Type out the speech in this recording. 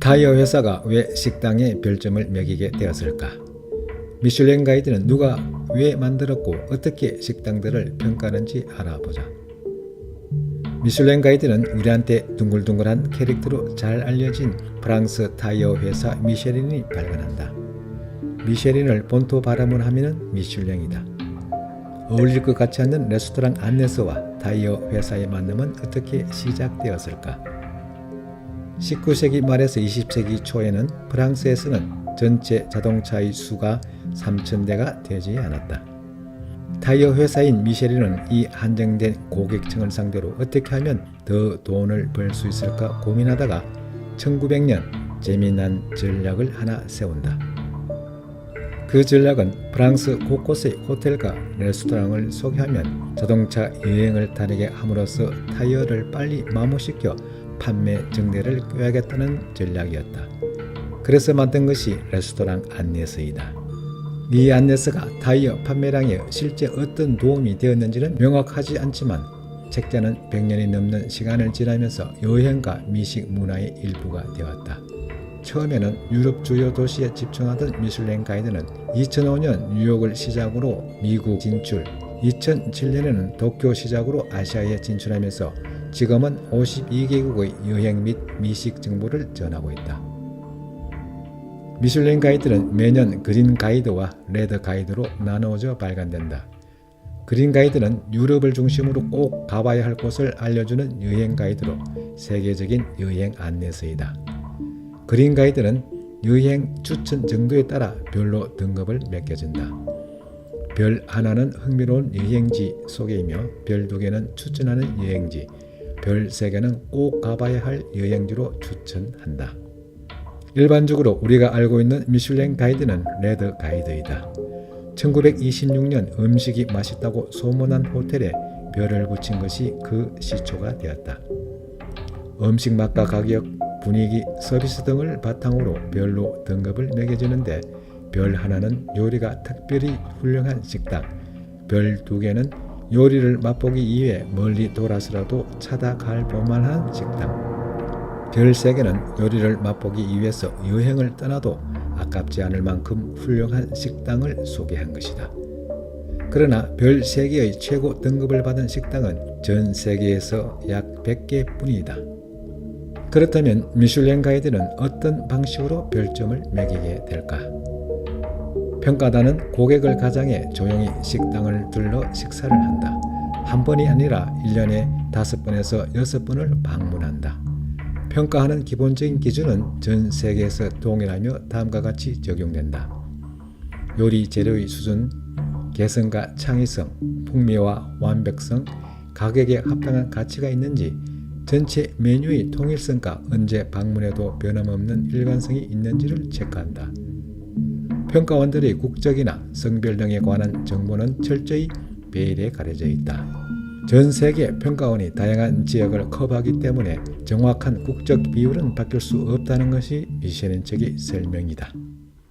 타이어 회사가 왜 식당에 별점을 매기게 되었을까? 미슐랭 가이드는 누가 왜 만들었고 어떻게 식당들을 평가하는지 알아보자. 미슐랭 가이드는 우리한테 둥글둥글한 캐릭터로 잘 알려진 프랑스 타이어 회사 미쉐린이 발간한다. 미쉐린을 본토 발음을 하면 미슐랭이다. 어울릴 것 같지 않는 레스토랑 안내서와 타이어 회사의 만남은 어떻게 시작되었을까? 19세기 말에서 20세기 초에는 프랑스에서는 전체 자동차의 수가 3,000대가 되지 않았다. 타이어 회사인 미쉐린은 이 한정된 고객층을 상대로 어떻게 하면 더 돈을 벌 수 있을까 고민하다가 1900년 재미난 전략을 하나 세운다. 그 전략은 프랑스 곳곳의 호텔과 레스토랑을 소개하면 자동차 여행을 다니게 함으로써 타이어를 빨리 마모시켜 판매 증대를 꾀하겠다는 전략이었다. 그래서 만든 것이 레스토랑 안내서이다. 이 안내서가 타이어 판매량에 실제 어떤 도움이 되었는지는 명확하지 않지만 책자는 100년이 넘는 시간을 지나면서 여행과 미식 문화의 일부가 되었다. 처음에는 유럽 주요 도시에 집중하던 미슐랭 가이드는 2005년 뉴욕을 시작으로 미국 진출, 2007년에는 도쿄 시작으로 아시아에 진출하면서 지금은 52개국의 여행 및 미식 정보를 전하고 있다. 미슐랭 가이드는 매년 그린 가이드와 레드 가이드로 나누어져 발간된다. 그린 가이드는 유럽을 중심으로 꼭 가봐야 할 곳을 알려주는 여행 가이드로 세계적인 여행 안내서이다. 그린 가이드는 여행 추천 정도에 따라 별로 등급을 매겨진다. 별 하나는 흥미로운 여행지 소개이며 별 두 개는 추천하는 여행지, 별세 개는 꼭 가봐야 할 여행지로 추천한다. 일반적으로 우리가 알고 있는 미슐랭 가이드는 레드 가이드이다. 1926년 음식이 맛있다고 소문난 호텔에 별을 붙인 것이 그 시초가 되었다. 음식 맛과 가격, 분위기, 서비스 등을 바탕으로 별로 등급을 매겨지는데 별 하나는 요리가 특별히 훌륭한 식당, 별 두 개는 요리를 맛보기 위해 멀리 돌아서라도 찾아갈 볼만한 식당, 별세 개는 요리를 맛보기 위해서 여행을 떠나도 아깝지 않을 만큼 훌륭한 식당을 소개한 것이다. 그러나 별 3개의 최고 등급을 받은 식당은 전 세계에서 약 100개 뿐이다. 그렇다면 미슐랭 가이드는 어떤 방식으로 별점을 매기게 될까? 평가단은 고객을 가장해 조용히 식당을 둘러 식사를 한다. 한 번이 아니라 1년에 5번에서 6번을 방문한다. 평가하는 기본적인 기준은 전 세계에서 동일하며 다음과 같이 적용된다. 요리 재료의 수준, 개성과 창의성, 풍미와 완벽성, 가격에 합당한 가치가 있는지, 전체 메뉴의 통일성과 언제 방문해도 변함없는 일관성이 있는지를 체크한다. 평가원들의 국적이나 성별 등에 관한 정보는 철저히 베일에 가려져 있다. 전 세계 평가원이 다양한 지역을 커버하기 때문에 정확한 국적 비율은 바뀔 수 없다는 것이 미쉐린 측의 설명이다.